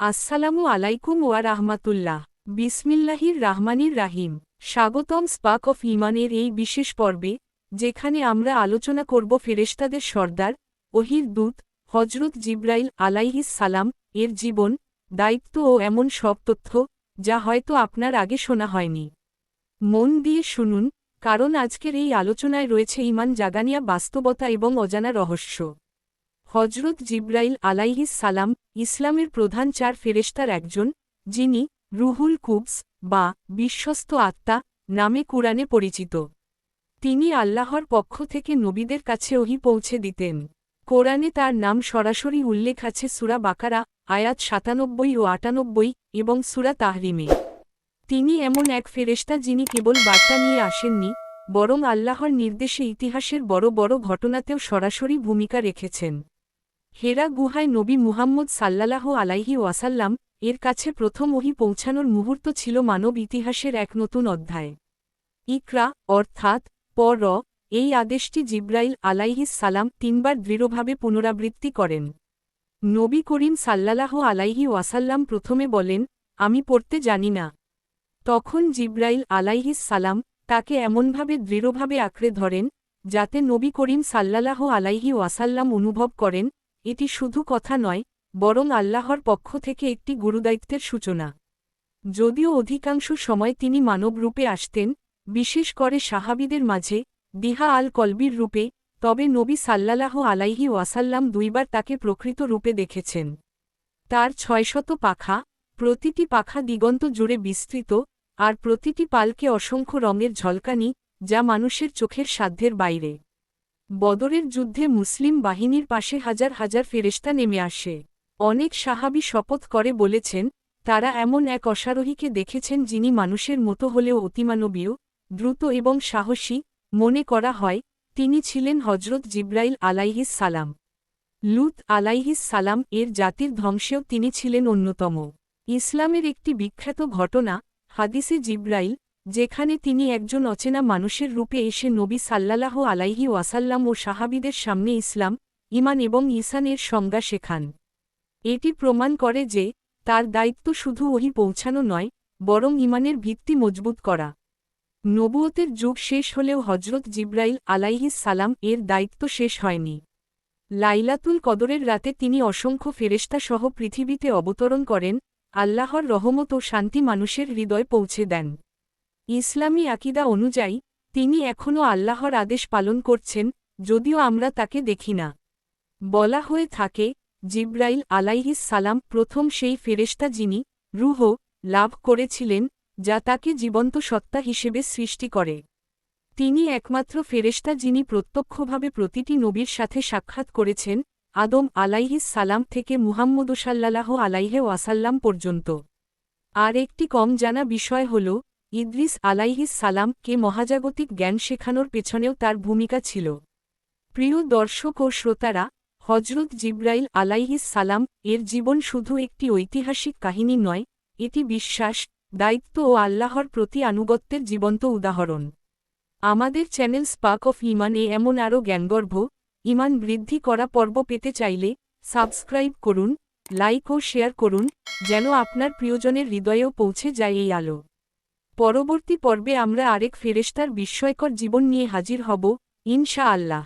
আসসালামু আলাইকুম ওয়া রাহমাতুল্লাহ। বিসমিল্লাহির রাহমানির রাহিম। স্বাগতম স্পাক অফ ইমানের এই বিশেষ পর্বে, যেখানে আমরা আলোচনা করব ফেরেশতাদের সর্দার, ওহির দূত হজরত জিব্রাইল আলাইহিস সালাম, এর জীবন, দায়িত্ব ও এমন সব তথ্য, যা হয়তো আপনার আগে শোনা হয়নি। মন দিয়ে শুনুন, কারণ আজকের এই আলোচনায় রয়েছে ইমান জাগানিয়া বাস্তবতা এবং অজানা রহস্য। হজরত জিব্রাইল আলাইহিস সালাম ইসলামের প্রধান চার ফেরেশতার একজন, যিনি রুহুল কুবস বা বিশ্বস্ত আত্মা নামে কুরআনে পরিচিত। তিনি আল্লাহর পক্ষ থেকে নবীদের কাছে ওহি পৌঁছে দিতেন। কোরআনে তার নাম সরাসরি উল্লেখ আছে সুরা বাকারা, আয়াত সাতানব্বই ও আটানব্বই এবং সুরা তাহরিমে। তিনি এমন এক ফেরেশতা যিনি কেবল বার্তা নিয়ে আসেননি, বরং আল্লাহর নির্দেশে ইতিহাসের বড় বড় ঘটনাতেও সরাসরি ভূমিকা রেখেছেন। হেরা গুহায় নবী মুহাম্মদ সাল্লালাহ আলাইহি ওয়াসাল্লাম এর কাছে প্রথম ওহি পৌঁছানোর মুহূর্ত ছিল মানব ইতিহাসের এক নতুন অধ্যায়। ইকরা, অর্থাৎ পর এই আদেশটি জিব্রাইল আলাইহিস সালাম তিনবার দৃঢ়ভাবে পুনরাবৃত্তি করেন। নবী করিম সাল্লাহ আলাইহি ওয়াসাল্লাম প্রথমে বলেন, আমি পড়তে জানি না। তখন জিব্রাইল আলাইহিস সালাম তাকে এমনভাবে দৃঢ়ভাবে আঁকড়ে ধরেন, যাতে নবী করিম সাল্লাহ আলাইহি ওয়াসাল্লাম অনুভব করেন এটি শুধু কথা নয়, বরং আল্লাহর পক্ষ থেকে একটি গুরুদায়িত্বের সূচনা। যদিও অধিকাংশ সময় তিনি মানব রূপে আসতেন, বিশেষ করে সাহাবিদের মাঝে, দিহা আল কলবির রূপে, তবে নবী সাল্লালাহ আলাইহি ওয়াসাল্লাম দুইবার তাকে প্রকৃত রূপে দেখেছেন। তার ছয়শত পাখা, প্রতিটি পাখা দিগন্ত জুড়ে বিস্তৃত, আর প্রতিটি পালকে অসংখ্য রঙের ঝলকানি, যা মানুষের চোখের সাধ্যের বাইরে। বদরের যুদ্ধে মুসলিম বাহিনীর পাশে হাজার হাজার ফেরেস্তা নেমে আসে। অনেক সাহাবি শপথ করে বলেছেন, তারা এমন এক অশ্বারোহীকে দেখেছেন যিনি মানুষের মতো হলেও অতিমানবীয়, দ্রুত এবং সাহসী, মনে করা হয়, তিনি ছিলেন হজরত জিব্রাইল আলাইহিস সালাম। লুত আলাইহিস সালাম এর জাতির ধ্বংসেও তিনি ছিলেন অন্যতম। ইসলামের একটি বিখ্যাত ঘটনা, হাদিসে জিব্রাইল যেখানে তিনি একজন অচেনা মানুষের রূপে এসে নবী সাল্লাহ আলাইহি ওয়াসাল্লাম ও সাহাবিদের সামনে ইসলাম ইমান এবং ইসানের সংজ্ঞা শেখান। এটি প্রমাণ করে যে, তার দায়িত্ব শুধু ওহি পৌঁছানো নয়, বরং ইমানের ভিত্তি মজবুত করা। নবুয়তের যুগ শেষ হলেও হজরত জিব্রাইল আলাইহিস সালাম এর দায়িত্ব শেষ হয়নি। লাইলাতুল কদরের রাতে তিনি অসংখ্য ফেরেস্তা সহ পৃথিবীতে অবতরণ করেন, আল্লাহর রহমত ও শান্তি মানুষের হৃদয় পৌঁছে দেন। ইসলামী আকিদা অনুযায়ী, তিনি এখনও আল্লাহর আদেশ পালন করছেন, যদিও আমরা তাকে দেখি না। বলা হয়ে থাকে, জিব্রাইল আলাইহিস সালাম প্রথম সেই ফেরেস্তা যিনি, রুহ, লাভ করেছিলেন, যা তাকে জীবন্ত সত্তা হিসেবে সৃষ্টি করে। তিনি একমাত্র ফেরেস্তা যিনি প্রত্যক্ষভাবে প্রতিটি নবীর সাথে সাক্ষাৎ করেছেন, আদম আলাইহিস সালাম থেকে মুহাম্মদ মুহাম্মদুসাল্লাহ আলাইহে ওয়াসাল্লাম পর্যন্ত। আর একটি কম জানা বিষয় হল ইদ্রিস আলাইহিস সালাম কে মহাজাগতিক জ্ঞান শেখানোর পেছনেও তার ভূমিকা ছিল। প্রিয় দর্শক ও শ্রোতারা হজরত জিব্রাইল আলাইহিস সালাম এর জীবন শুধু একটি ঐতিহাসিক কাহিনী নয়, এটি বিশ্বাস, দায়িত্ব ও আল্লাহর প্রতি আনুগত্যের জীবন্ত উদাহরণ। আমাদের চ্যানেল স্পার্ক অফ ইমান এ এমন আরও জ্ঞানগর্ভ, ইমান বৃদ্ধি করা পর্ব পেতে চাইলে সাবস্ক্রাইব করুন, লাইক ও শেয়ার করুন, যেন আপনার প্রিয়জনের হৃদয়েও পৌঁছে যায় এই আলো। পরবর্তী পর্বে আমরা আরেক ফেরেস্তার বিস্ময়কর জীবন নিয়ে হাজির হব ইনশা আল্লাহ